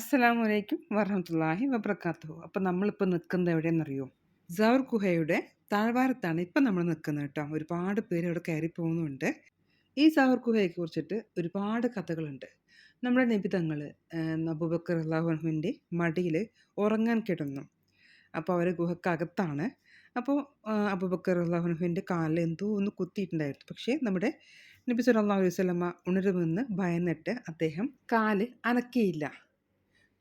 അസ്സലാമു അലൈക്കും വറഹമത്തല്ലാഹി വബർക്കാത്തു അപ്പം നമ്മളിപ്പോൾ നിൽക്കുന്നത് എവിടെയെന്നറിയോ? ജവർ ഗുഹയുടെ താഴ്വാരത്താണ് ഇപ്പം നമ്മൾ നിൽക്കുന്നത് കേട്ടോ. ഒരുപാട് പേര് അവിടെ കയറി പോകുന്നുണ്ട്. ഈ സവർ ഗുഹയെ കുറിച്ചിട്ട് ഒരുപാട് കഥകളുണ്ട്. നമ്മുടെ നിബിതങ്ങൾ അബൂബക്കർ അള്ളാഹുഹുവിന്റെ മടിയിൽ ഉറങ്ങാൻ കിടന്നു. അപ്പോൾ അവർ ഗുഹക്കകത്താണ്. അപ്പോൾ അബൂബക്കർ അള്ളാഹുഹുവിന്റെ കാലിൽ എന്തോ ഒന്ന് കുത്തിയിട്ടുണ്ടായിരുന്നു. പക്ഷേ നമ്മുടെ നബി സല്ലല്ലാഹു അലൈഹി വസല്ലമ ഉണരുമെന്ന് ഭയന്നിട്ട് അദ്ദേഹം കാൽ അനക്കിയില്ല.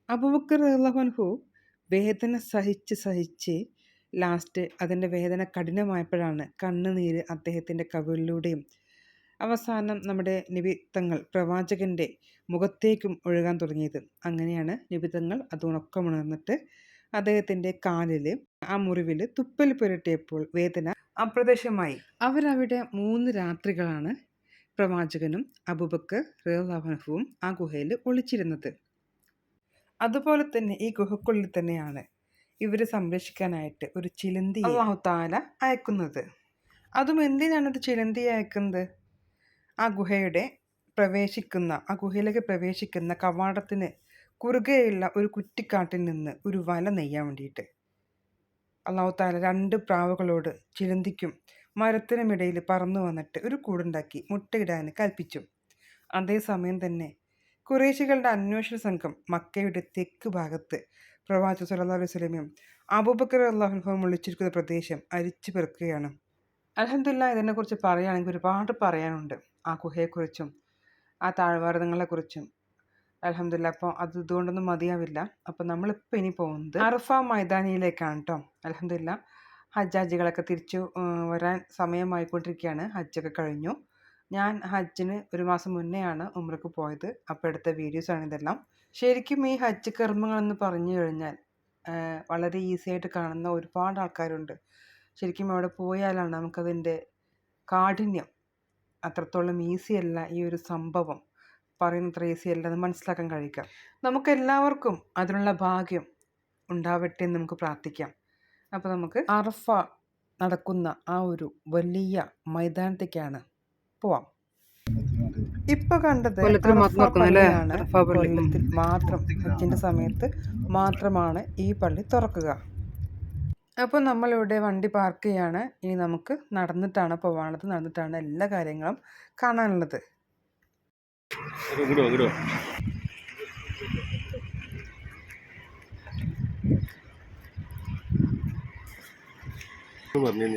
അബൂബക്കർ റളിയല്ലാഹു വേദന സഹിച്ച് സഹിച്ച് ലാസ്റ്റ് അതിന്റെ വേദന കഠിനമായപ്പോഴാണ് കണ്ണുനീര് അദ്ദേഹത്തിന്റെ കവിളിലൂടെയും അവസാനം നമ്മുടെ നിബിത്തങ്ങൾ പ്രവാചകന്റെ മുഖത്തേക്കും ഒഴുകാൻ തുടങ്ങിയത്. അങ്ങനെയാണ് നിബിത്തങ്ങൾ അത് ഉണക്കമുണർന്നിട്ട് അദ്ദേഹത്തിന്റെ കാലിൽ ആ മുറിവിൽ തുപ്പൽ പുരട്ടിയപ്പോൾ വേദന അപ്രത്യക്ഷമായി. അവരവിടെ മൂന്ന് രാത്രികളാണ് പ്രവാചകനും അബൂബക്കർ റളിയല്ലാഹുവും ആ ഗുഹയിൽ ഒളിച്ചിരുന്നത്. അതുപോലെ തന്നെ ഈ ഗുഹക്കുള്ളിൽ തന്നെയാണ് ഇവരെ സംരക്ഷിക്കാനായിട്ട് ഒരു ചിലന്തി താല അയക്കുന്നത്. അതും എന്തിനാണ് ചിലന്തി അയക്കുന്നത്? ആ ഗുഹയുടെ പ്രവേശിക്കുന്ന ആ ഗുഹയിലേക്ക് പ്രവേശിക്കുന്ന കവാടത്തിന് കുറുകെയുള്ള ഒരു കുറ്റിക്കാട്ടിൽ നിന്ന് ഒരു വല നെയ്യാൻ വേണ്ടിയിട്ട്. അള്ളാഹു താല രണ്ട് പ്രാവുകളോട് ചിലന്തിക്കും മരത്തിനുമിടയിൽ പറന്നു വന്നിട്ട് ഒരു കൂടുണ്ടാക്കി മുട്ടയിടാൻ കൽപ്പിച്ചു. അതേസമയം തന്നെ കുറേശികളുടെ അന്വേഷണ സംഘം മക്കയുടെ തെക്ക് ഭാഗത്ത് പ്രവാചക സല്ലാ അലൈഹി സ്വലമിയും അബൂബക്കർ അള്ളാഹുഹും വിളിച്ചിരിക്കുന്ന പ്രദേശം അരിച്ചു പെറുക്കുകയാണ്. അലഹമില്ല ഇതിനെക്കുറിച്ച് പറയുകയാണെങ്കിൽ ഒരുപാട് പറയാനുണ്ട്. ആ ഗുഹയെക്കുറിച്ചും ആ താഴ്വാരങ്ങളെക്കുറിച്ചും. അലഹമില്ല അപ്പോൾ അത് ഇതുകൊണ്ടൊന്നും മതിയാവില്ല. അപ്പോൾ നമ്മളിപ്പോൾ ഇനി പോകുന്നത് അറഫ മൈതാനിയിലേക്കാണ് കേട്ടോ അലഹമില്ല ഹജ്ജാജികളൊക്കെ തിരിച്ചു വരാൻ സമയമായിക്കൊണ്ടിരിക്കുകയാണ്. ഹജ്ജൊക്കെ കഴിഞ്ഞു. ഞാൻ ഹജ്ജിന് ഒരു മാസം മുന്നെയാണ് ഉമ്രക്ക് പോയത്. അപ്പോൾ എടുത്ത ആണ് ഇതെല്ലാം. ശരിക്കും ഈ ഹജ്ജ് കർമ്മങ്ങളെന്ന് പറഞ്ഞു കഴിഞ്ഞാൽ വളരെ ഈസി ആയിട്ട് കാണുന്ന ഒരുപാട് ആൾക്കാരുണ്ട്. ശരിക്കും അവിടെ പോയാലാണ് നമുക്കതിന്റെ കാഠിന്യം അത്രത്തോളം ഈസി അല്ല ഈ ഒരു സംഭവം. പറയുന്നത്ര ഈസി അല്ല എന്ന് മനസ്സിലാക്കാൻ കഴിയുക. നമുക്കെല്ലാവർക്കും അതിനുള്ള ഭാഗ്യം ഉണ്ടാവട്ടെ എന്ന് നമുക്ക് പ്രാർത്ഥിക്കാം. അപ്പോൾ നമുക്ക് അറഫ നടക്കുന്ന ആ ഒരു വലിയ മൈതാനത്തേക്കാണ് പോവാം. ഇപ്പൊ കണ്ടത് കൊല്ലത്തിൽ മാത്രം ഹജ്ജിന്റെ സമയത്ത് മാത്രമാണ് ഈ പള്ളി തുറക്കുക. അപ്പോൾ നമ്മളിവിടെ വണ്ടി പാർക്ക് ചെയ്യാണ്. ഇനി നമുക്ക് നടന്നിട്ടാണ് പോവാണത് നടന്നിട്ടാണ് എല്ലാ കാര്യങ്ങളും കാണാനുള്ളത്. പറഞ്ഞു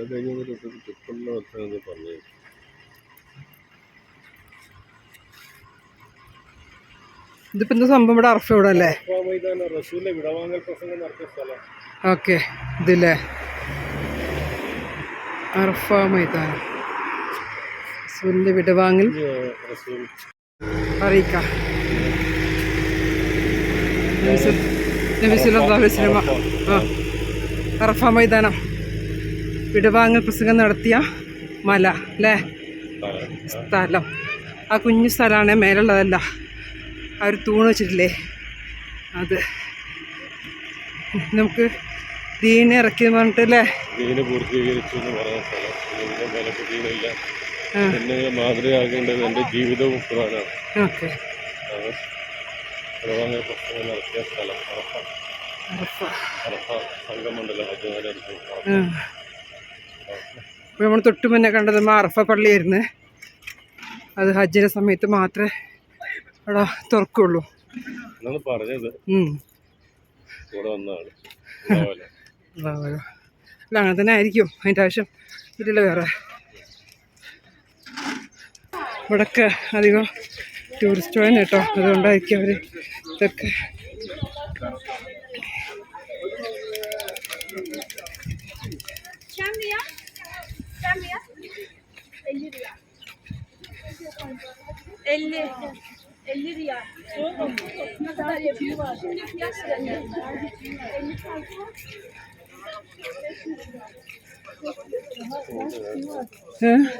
അത് കഴിഞ്ഞ ട്രിപ്പുള്ള പറഞ്ഞു ഇതിപ്പോ എന്താ സംഭവം? ഇവിടെ അർഫ ഇവിടെ അല്ലേ? ഓക്കെ ഇതില്ലേ? അർഫ മൈതാനം. റസൂലിന്റെ വിടവാങ്ങൽ. അറിയിക്കാം. ആ അറഫ മൈതാനം. വിടവാങ്ങൽ പ്രസംഗം നടത്തിയ മല അല്ലേ സ്ഥലം. ആ കുഞ്ഞു സ്ഥലമാണ് മേലുള്ളതല്ല. ആ ഒരു തൂണ് വെച്ചിട്ടില്ലേ? അത്. നമുക്ക് ദീനെ ഇറക്കി എന്ന് പറഞ്ഞിട്ടല്ലേ എന്നെ മാതൃകയാകേണ്ടത് എന്റെ ജീവിതവും പ്രധാനമാണ് ഓക്കെ. നടത്തിയ സ്ഥലം. സംഘമണ്ഡലം നമ്മൾ തൊട്ട് മുന്നേ കണ്ടത് മാർഫ പള്ളി ആയിരുന്നു അത് ഹജ്ജിന്റെ സമയത്ത് മാത്രമേ അവിടെ തുറക്കുള്ളൂ. പറഞ്ഞത്. അല്ല അങ്ങനെ തന്നെ ആയിരിക്കും. അതിന്റെ ആവശ്യം ഇതില്ല വേറെ. ഇവിടൊക്കെ അധികം ടൂറിസ്റ്റ് വേണം കേട്ടോ. അതുകൊണ്ടായിരിക്കും അവർ ഇതൊക്കെ 50 riyal. 50. 50. Ne kadar yapıyor? Şimdi fiyat 50 tane. Thank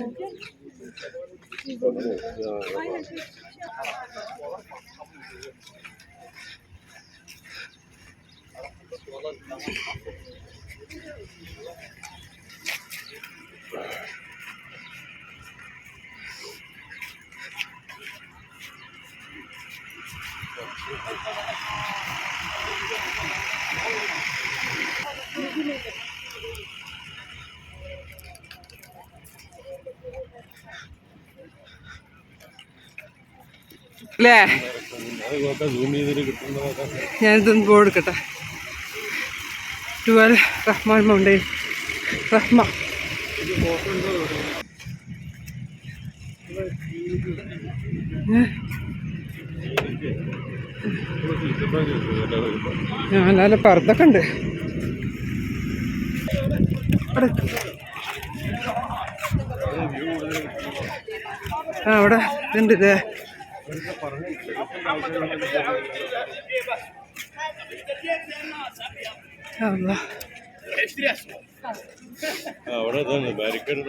you. ഞാനിതൊന്ന് ബോർഡ് എടുക്കട്ടെ. ട്വൽ റഹ്മാൻ മൗണ്ടൈൻ റഹ്മ. ഞാൻ നല്ല പർദ്ദൊക്കെ ഉണ്ട്. ആ അവിടെ ഉണ്ട് ഇതേ. അവിടെ ബാരിക്കേഡ്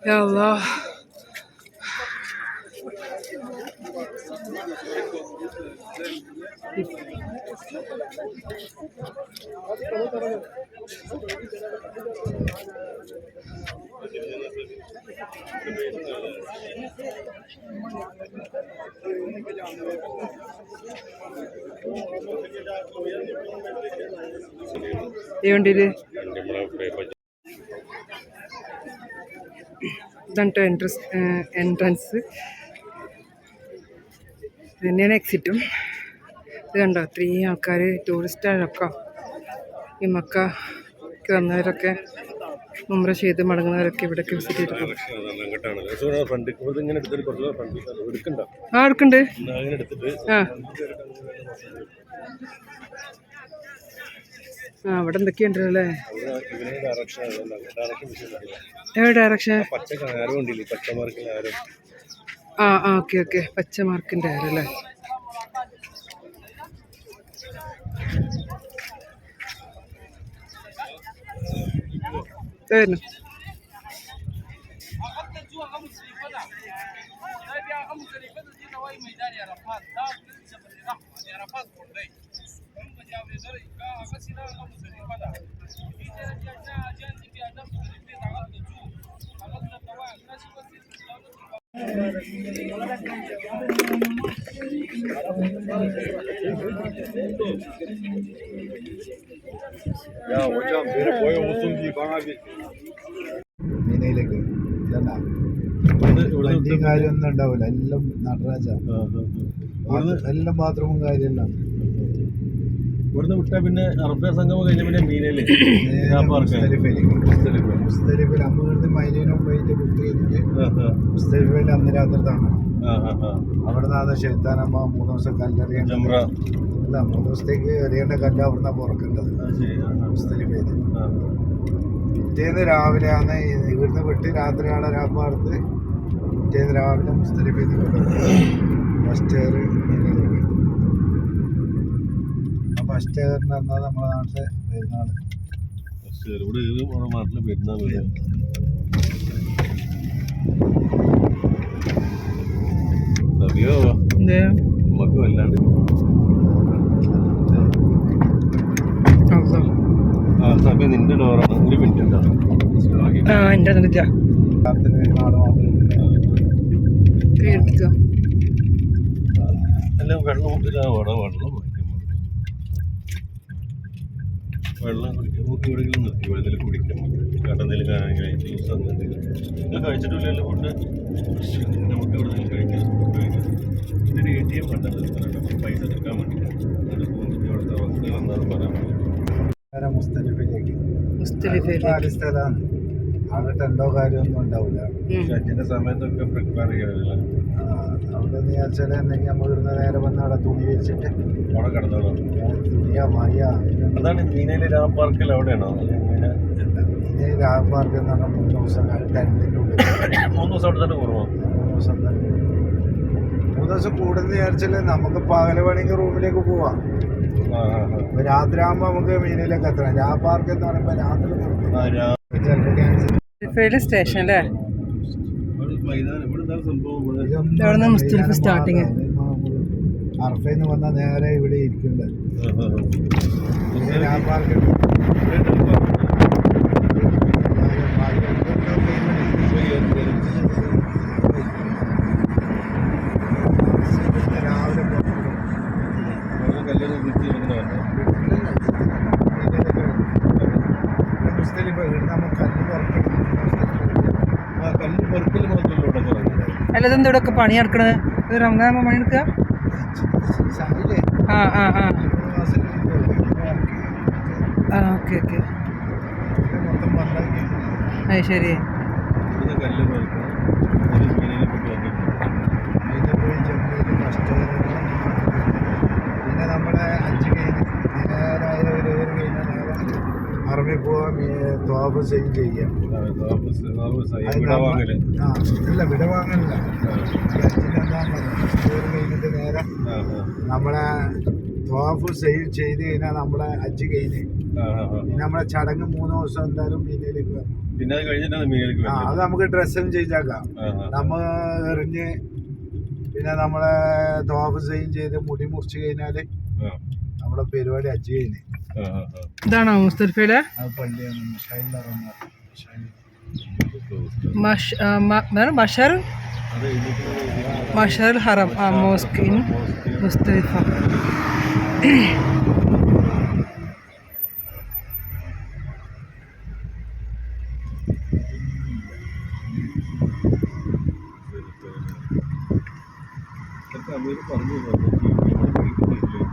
Ya Allah. Iya, ఏమిటి ఇది ഇതാണ് കേട്ടോ എൻട്രൻസ് തന്നെയാണ് എക്സിറ്റും ഇത് കണ്ടോ? ഇത്രയും ആൾക്കാർ ടൂറിസ്റ്റുകാരൊക്കെ ഈ മക്കക്ക് വന്നവരൊക്കെ മുമ്പ്ര ചെയ്ത് മടങ്ങുന്നവരൊക്കെ ഇവിടേക്ക് വിസിറ്റ് ചെയ്തിട്ടുണ്ട്. ആ എടുക്കുന്നുണ്ട് ആ ആ അവിടെ എന്തൊക്കെയുണ്ട് അല്ലേ ഡയറക്ഷൻ ഡയറക്ഷൻ ആ എവിടെ ഡയറക്ഷൻ പച്ച ആരോ ഉണ്ടില്ലേ? പച്ച മാർക്കിൽ ആരോ. ആ ആ ഓക്കെ ഓക്കെ. പച്ച മാർക്കിന്റെ ആരല്ലേ വരുന്നു Ya hocam beni boya olsun diye bana bir മീനയിലേക്ക് വണ്ടി കാര്യമൊന്നും ഉണ്ടാവില്ല എല്ലാം നടരാജ. എല്ലാം ബാത്റൂമും കാര്യമെല്ലാം. ഇവിടുന്ന് വിട്ട പിന്നെ അറബ് സംഗമം കഴിഞ്ഞ പിന്നെ മീനല്ലേ? മുസ്തലിഫിൽ അമ്മ ഇവിടുന്ന് മൈനീന് മുമ്പായിട്ട് ബുക്ക് ചെയ്തിട്ട് മുസ്തലിഫിൽ അന്ന് രാത്രി അവിടുന്ന് അത് ഷെയ്ത്താനമ്മ മൂന്ന് ദിവസം കല്ലെറിയേണ്ട അല്ല മൂന്ന് ദിവസത്തേക്ക് എറിയേണ്ട കല്ല് അവിടുന്ന് പുറക്കേണ്ടത്. മുസ്തലിഫയിൽ പിറ്റേന്ന് രാവിലെയാണ് ഈ- ഇവിടുന്ന് വിട്ട് രാത്രിയാണ് രാപ്പാടത്ത് പിറ്റേന്ന് രാവിലെ മുസ്തലിഫയിൽ ഫസ്റ്റ് എയർ ഫസ്റ്റ് എന്നാൽ നമ്മുടെ നാട്ടിലെ പെരുന്നാൾ ഇവിടെ നമ്മുടെ നാട്ടിൽ പെരുന്നാൾ വരും അറിയോ എന്തേ? നമുക്ക് വല്ലാണ്ട് അള്ളാ. ആ സമയം നിന്റെ ഡോറാണ് ഒരു മിനിറ്റ് ഉണ്ടാവും എന്റെ വെള്ളം വട വെള്ളം വെള്ളം നമുക്ക് എവിടെയെങ്കിലും നിർത്തി എവിടെയെങ്കിലും കുടിക്കാൻ കടന്നതിൽ ജ്യൂസ് അങ്ങനെ എന്തെങ്കിലും. നിങ്ങൾ കഴിച്ചിട്ടില്ലല്ലോ ഫുഡ് നമുക്ക് ഇവിടെ നിന്ന് കഴിക്കാം ഫുഡ് കഴിക്കാം. ഇതൊരു എ ടി എം കണ്ടത് പൈസ എടുക്കാൻ വേണ്ടിയിട്ട്. അത് ഇവിടുത്തെ വസ്തു വന്നാന്ന് പറയാൻ പറ്റും മുസ്തലിഫിലേക്ക്. മുസ്തലിഫയിൽ സ്ഥലമാണ് അവിടെ ടെൻഡോ കാര്യമൊന്നും ഉണ്ടാവില്ല. ഷട്ടിന്റെ സമയത്തൊക്കെ പ്രിപ്പയർ ചെയ്യാറില്ല. അവിടെ നീ അച്ഛനെ എന്തെങ്കിലും നമ്മൾ ഇവിടുന്ന് നേരെ വന്ന് അവിടെ തുണി വെച്ചിട്ട് അവിടെ കിടന്നോളൂ. അതാണ് മീനയിലെ രാ പാർക്കിൽ അവിടെയാണോ? രാപ്പാർക്ക് എന്ന് പറഞ്ഞാൽ മൂന്ന് ദിവസം ഉള്ളിൽ. മൂന്ന് ദിവസം അവിടെ തന്നെ കുറവാ മൂന്ന് ദിവസം തന്നെ. മൂന്ന് ദിവസം കൂടുതൽ വിചാരിച്ചാൽ നമുക്ക് പകല വേണമെങ്കിൽ റൂമിലേക്ക് പോവാം. ആ ആ ആ. രാത്രി ആകുമ്പോൾ നമുക്ക് മീനിലേക്ക് എത്തണം. പാർക്ക് എന്ന് പറയുമ്പോൾ രാത്രി നിർത്തും. ആ രാ സ്റ്റേഷൻ അല്ലേ ഇവിടെ അർഫയിന്ന് വന്ന നേരെ ഇവിടെ ഇരിക്കുന്നത് അല്ല ഇതെന്താ ഇവിടെയൊക്കെ പണിയെടുക്കണത്? ഇത് റംഗാൻ പണിയെടുക്കുക? ആ ആ ആ. ആ ഓക്കെ ഓക്കെ. അത് ശരി ഇവിടുന്ന് കല്ല് പെറുക്കണം ഒരു മീനിനെ കൊണ്ട് വന്നിട്ടുണ്ട് അതിന്റെ പോയി ചെമ്മീൻ കഷ്ടകരങ്ങൾ പിന്നെ നമ്മുടെ അഞ്ച് കഴിഞ്ഞ് നേരായ ഒരു ഒരു കഴിഞ്ഞാൽ നേരെ അറബി പോവാൻ തോപ്പ് സെയിം ചെയ്യാം ആ, താമസ താമസ അത് ഇവിടെ നമ്മ- വാങ്ങൽ ആ ഇല്ല വിട സെയിൽ ചെയ്യാം. അഞ്ചിനെന്താ ഒരു കഴിഞ്ഞിട്ട് നേരെ നമ്മളെ ത്വാഫ് സെയിൽ ചെയ്ത് കഴിഞ്ഞാൽ നമ്മളെ അജ്ജ് കഴിഞ്ഞ്. നമ്മളെ ചടങ്ങ് മൂന്ന് ദിവസം എന്തായാലും മീനിലേക്ക് വരണം പിന്നെ അത് കഴിഞ്ഞിട്ടാണ് മീനിലേക്ക് ആ അത് വരുന്നത് നമുക്ക് ഡ്രസ്സും ചേഞ്ച് നമ്മൾ എറിഞ്ഞ് പിന്നെ നമ്മളെ തോഫ് സെയിൽ ചെയ്ത് മുടി മുറിച്ച് കഴിഞ്ഞാൽ നമ്മളെ നമ്മുടെ പരിപാടി അജ്ജ് കഴിഞ്ഞ്. ആ ആ ആ ഇതാണോ മുസ്തലിഫയുടെ ആ പള്ളിയാണ് ഷൈൻ ഷൈൻ മഷ് ആ, മ- എന്താണ് മഷർ അത് എഴുതിയിട്ടുള്ളത് മഷർ ഹറം ആ മോസ്ക് ഇൻ മുസ്തലിഫ ഇതൊക്കെ അമീർ പറഞ്ഞു തന്നു. നമ്മുടെ വീട്ടിലില്ലേ?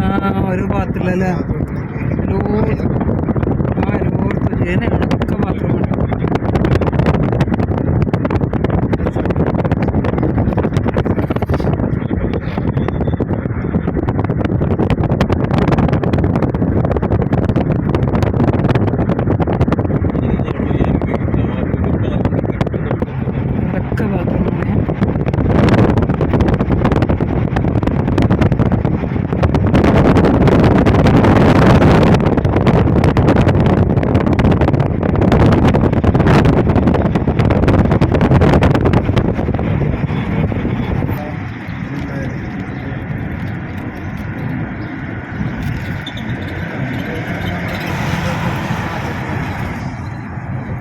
ആ ഒരു പാത്രത്തിലല്ലേ എല്ലോടത്തും ആ എല്ലോടത്തും ജനങ്ങളൊക്കെ പാത്രമുണ്ട് അതൊക്കെ പാത്രമാണ്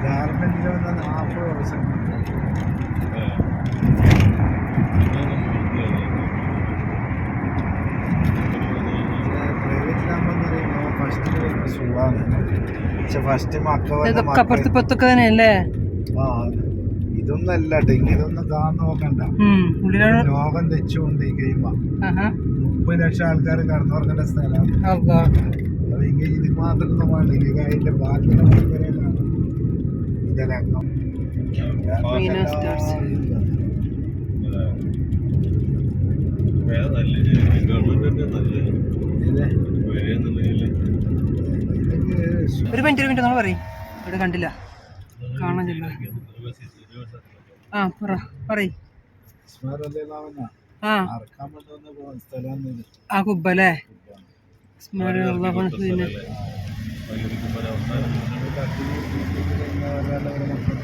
ഗാർമെന്റിൽ വന്ന നാൽപ്പത് ദിവസം പ്രൈവറ്റിലാകുമ്പോൾ പറയുമ്പോൾ ഫസ്റ്റ് സുഖമാണ്. പക്ഷെ ഫസ്റ്റ് മക്ക അപ്പുറത്ത് ഇപ്പത്തൊക്കെ തന്നെയല്ലേ? ആ ഇതൊന്നല്ല ടെങ് ഇതൊന്നും കാണാൻ നോക്കണ്ട. ലോകം തെച്ചുകൊണ്ട് ഈ കഴിയുമ്പോ മുപ്പത് ലക്ഷം ആൾക്കാർ കടന്നുറങ്ങേണ്ട സ്ഥലം അള്ളാ. അപ്പൊ ഇത് മാത്രം വേണ്ട ഇനി അതിന്റെ ബാക്കിയുള്ള വരെ കാണാം. ഇതിന്റെ രംഗം ഗവൺമെന്റ് നല്ല ഒരു മിനിറ്റ് ഒരു മിനിറ്റ് നമ്മൾ പറയും. ഇവിടെ കണ്ടില്ല. കാണാൻ ആ പറ പറയ്. ആ. അറക്കാൻ പറ്റുന്ന പോ- സ്ഥലമാണ് ഇത്. ആ. കുബ്ബ അല്ലേ സ്മരണ പിന്നെ ഇത് കട്ടി പിടിപ്പിക്കുന്ന ഒരാളുടെ ഒരു മക്കൾ.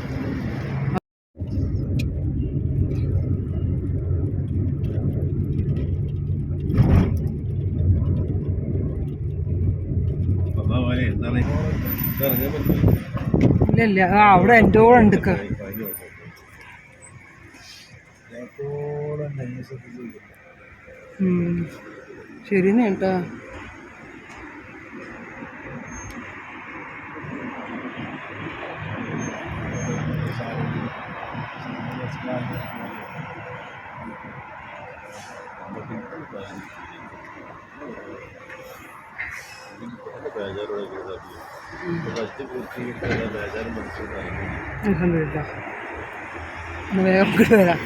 അതാ പോലെ എന്താണ് ഇറങ്ങാൻ പറ്റില്ല ഇല്ല. ആ അവിടെ എന്റെ കൂടെ ഉണ്ട് ശരി കേട്ടാ. ബേജാറും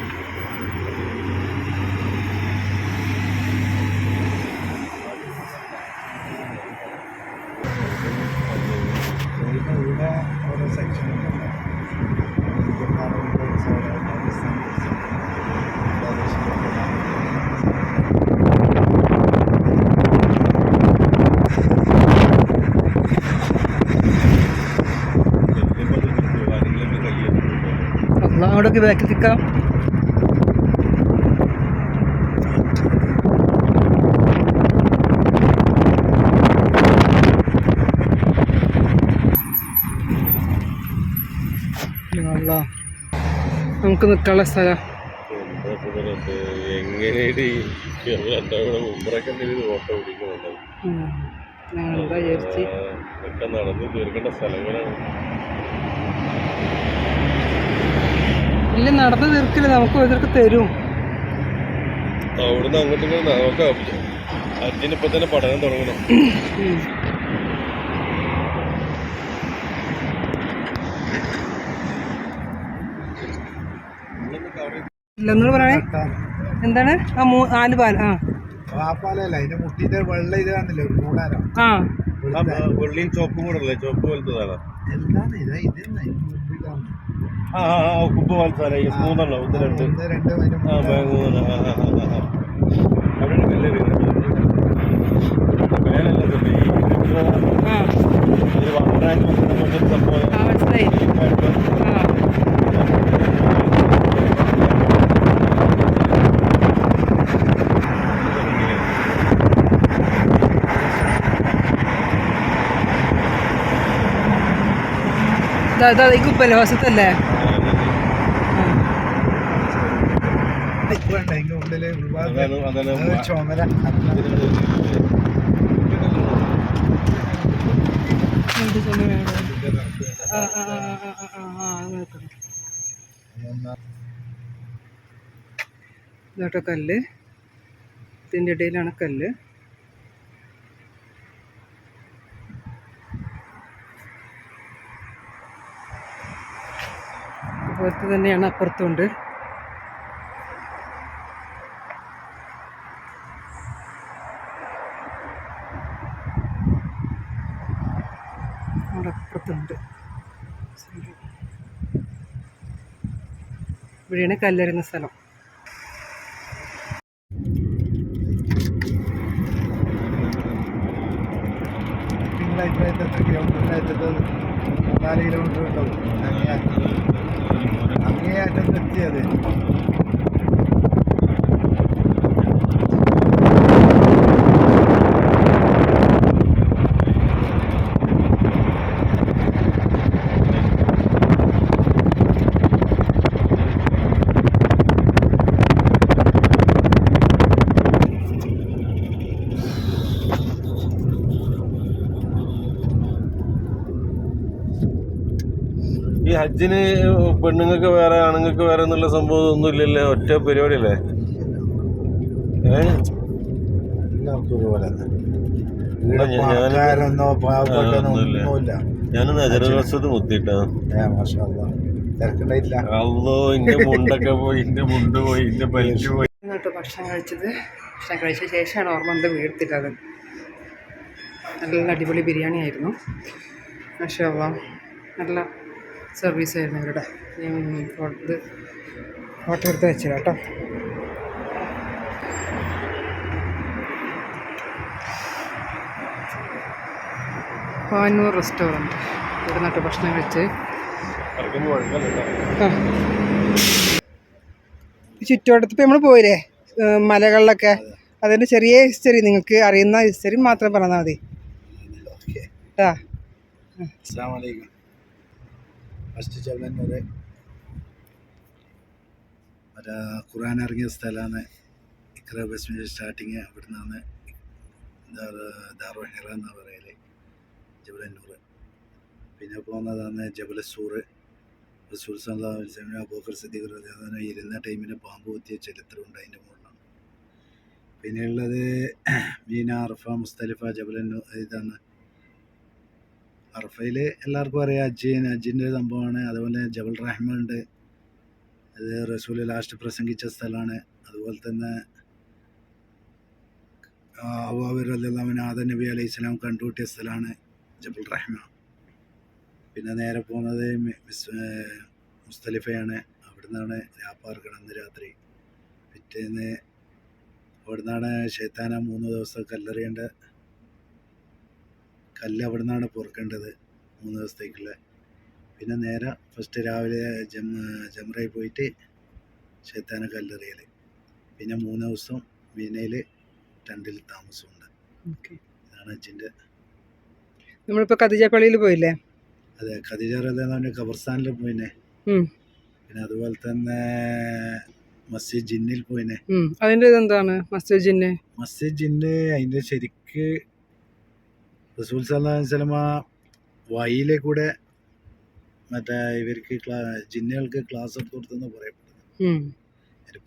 ഓട്ടോ പിടിക്കുന്നുണ്ട്? നിൽക്കാം നമുക്ക് നിൽക്കാനുള്ള സ്ഥലം നടന്ന് തീർക്കേണ്ട സ്ഥലങ്ങളാണ്. ഇല്ല നടന്നു തീർക്കില്ല നമുക്ക് ഇതൊക്കെ തരും. അവിടുന്ന് അങ്ങോട്ടും നോക്കാം തന്നെ പഠനം തുടങ്ങണം. പറയണേ? എന്താണ്? ആ മൂ നാല് പാൽ ആ. വെള്ളിയും ചോപ്പും കൂടെ അല്ലേ ചോപ്പ് പോലത്തതാണ് ആ കുപ്പ പോലത്തെ മൂന്നെണ്ണം രണ്ട്. ഒന്ന് രണ്ട് ആ. മൂന്നെണ്ണം ആ ആ ആ ആ അവിടെ കല്ല് മേലല്ല ഇത് ഈ കുപ്പല്ലേ വശത്തല്ലേ ഇപ്പൊ ഉണ്ട്, അതിന്റെ ഉള്ളിൽ ഒരുപാട് അതാണ് അതാണ് അത് ചുമര എന്ത് സമയമാണ് ആ ആ ആ ആ ആ ആ ആ അത് ഇതോട്ടോ കല്ല്. ഇതിന്റെ ഇടയിലാണ് കല്ല്. അതുപോലത്തെ തന്നെയാണ് അപ്പുറത്തുണ്ട് അവിടെ അപ്പുറത്തുണ്ട് ഇവിടെയാണ് കല്ലെറിയുന്ന സ്ഥലം. കിലോമീറ്ററിനകത്തത് മൂന്നാൽ കിലോമീറ്റർ ഉണ്ടാവും അങ്ങേ അങ്ങേ അറ്റത്ത് ഹജ്ജിന് പെണ്ണുങ്ങൾക്ക് വേറെ ആണുങ്ങൾക്ക് വേറെ എന്നുള്ള സംഭവം ഒന്നും ഇല്ലല്ലേ. ഒറ്റ പരിപാടിയല്ലേ? ഏ? എല്ലാവർക്കും ഒരുപോലെ ഞാനൊന്ന് അജരവശത്ത് മുത്തിട്ടാ. അല്ലാ. ഇന്റെ മുണ്ടൊക്കെ പോയി ഇന്റെ മുണ്ട് പോയി ഇന്റെ ബെൽറ്റ് പോയി. എന്നിട്ട് ഭക്ഷണം കഴിച്ചത് ഭക്ഷണം കഴിച്ച ശേഷമാണ് ഓർമ്മ എന്താ വീഴ്ത്തിട്ടത് നല്ല അടിപൊളി ബിരിയാണി ആയിരുന്നു പക്ഷേ നല്ല സർവീസ് ആയിരുന്നു ഇവരുടെ. ഇത് ഫോട്ടോ എടുത്ത് വെച്ചില്ല കേട്ടോ. പാനൂർ റെസ്റ്റോറന്റ്. ഇവിടെ നിന്നിട്ട് ഭക്ഷണം കഴിച്ച്. ചുറ്റുവട്ടത്ത് ഇപ്പം നമ്മൾ പോയില്ലേ? മലകളിലൊക്കെ. അതിന്റെ ചെറിയ ഹിസ്റ്ററി നിങ്ങൾക്ക് അറിയുന്ന ഹിസ്റ്ററി മാത്രം പറഞ്ഞാൽ മതി. കേട്ടാ അസ്സാം വലൈക്കും ഫസ്റ്റ് ചെവലന്നൂര് മറ്റേ ഖുറാൻ ഇറങ്ങിയ സ്ഥലമാണ്. ഇക്ര ബസ്മിന്റെ സ്റ്റാർട്ടിങ് അവിടെ നിന്നാണ് ദാറു ഹിറ എന്നാണ് പറയൽ. ജബലന്നൂർ പിന്നെ പോകുന്നതാണ് ജബലസൂർ റസൂൽ സിദ്ദീഖ് റളിയല്ലാഹു അൻഹു ഇരുന്ന ടൈമിന് പാമ്പ് കുത്തിയ ചരിത്രമുണ്ട് അതിന്റെ മുകളിലാണ്. പിന്നെയുള്ളത് മീന അറഫ മുസ്തലിഫ ജബലന്നൂർ ഇതാണ്. അറഫയിൽ എല്ലാവർക്കും അറിയാം അജ്ജീൻ. അജ്ജിന്റെ സംഭവമാണ്. അതുപോലെ ജബൽ റഹ്മ ഉണ്ട് അത് റസൂൽ ലാസ്റ്റ് പ്രസംഗിച്ച സ്ഥലമാണ്. അതുപോലെ തന്നെ അല്ലാവിന് ആദം നബി അലൈഹി സ്വലാം കണ്ടുകൂട്ടിയ സ്ഥലമാണ് ജബൽ റഹ്മ. പിന്നെ നേരെ പോകുന്നത് മുസ്തലിഫയാണ്. അവിടുന്നാണ് രാപ്പാർക്കണം അന്ന് രാത്രി. പിറ്റേന്ന് അവിടുന്നാണ് ഷെയ്ത്താന മൂന്ന് ദിവസം കല്ലെറിയേണ്ട കല്ല് അവിടെ നിന്നാണ് പൊറുക്കേണ്ടത് മൂന്ന് ദിവസത്തേക്കുള്ള. പിന്നെ നേരെ ഫസ്റ്റ് രാവിലെ ജം ജമറയിൽ പോയിട്ട് ഷെയ്ത്താന കല്ലെറിയൽ പിന്നെ മൂന്ന് ദിവസം വീനയിൽ ടണ്ടിൽ താമസമുണ്ട്. ഇതാണ് അച്ഛന്റെ നമ്മളിപ്പോൾ കതിജപ്പള്ളിയിൽ പോയില്ലേ? അതെ ഖദീജ റഹ്ലാന്റെ ഖബർസ്ഥാനിൽ പോയിനെ. പിന്നെ അതുപോലെ തന്നെ മസ്ജിദ് ജിന്നിൽ പോയിനെ. അതിന്റെ അതിന്റെ എന്താണ് മസ്ജിദ് ജിന്ന്? മസ്ജിദ് ജിന്ന് അതിന്റെ ശരിക്ക് റസൂൽ സല്ലാസ്ലമ വഴിയിലെ കൂടെ മറ്റേ ഇവർക്ക് ക്ലാ ജിന്നുകൾക്ക് ക്ലാസ് എടുത്ത് കൊടുത്തെന്ന് പറയപ്പെടുന്നു.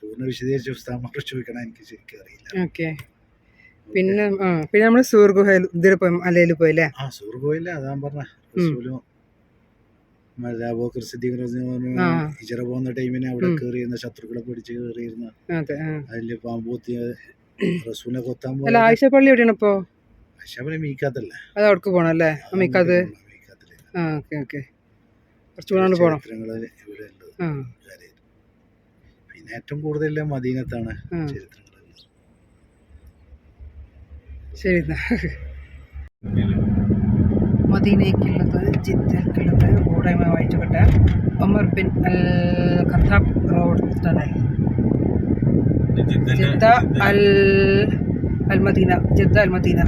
പൂർണ വിശദീകരിച്ച് ഉസ്താമാരോട് ചോദിക്കണം എനിക്ക് ശരിക്കും അറിയില്ല. ഓക്കെ. പിന്നെ പിന്നെ നമ്മൾ സൂർ ഗുഹയിൽ ഇതിൽ പോയി മലയിൽ പോയില്ലേ? ആ അതാ പറഞ്ഞ. റസൂലും സിദ്ദീഖ്. ഹിജറ പോകുന്ന ടൈമിന് അവിടെ. കയറിയിരുന്ന ശത്രുക്കളെ പിടിച്ച് കയറിയിരുന്ന അതെ അതിൽ പാമ്പൂത്തി റസൂലിനെ കൊത്താൻ പോയത് ആയിഷ പള്ളി എവിടെയാണ് ഇപ്പോ? അശബനെ മീക്കാത്തല്ല അത് അവിടേക്ക് പോണം അല്ലേ? മീക്കാത്തിൽ ആ ഓക്കെ ഓക്കെ. കുറച്ച് കൂടെ പോണം. ചരിത്രങ്ങൾ ഇവിടെ ഉള്ളത് ആ. കാര്യമായിട്ട്. പിന്നെ ഏറ്റവും കൂടുതൽ മദീനത്താണ് ചരിത്രങ്ങൾ ശരി മദീനയ്ക്കുള്ളത് ജിദ്ദക്കുള്ളത് റോഡുമായി വായിച്ചുകൊട്ടെ Omar bin al Khattab road tunnel Jeddah al al Madinah Jeddah al Madinah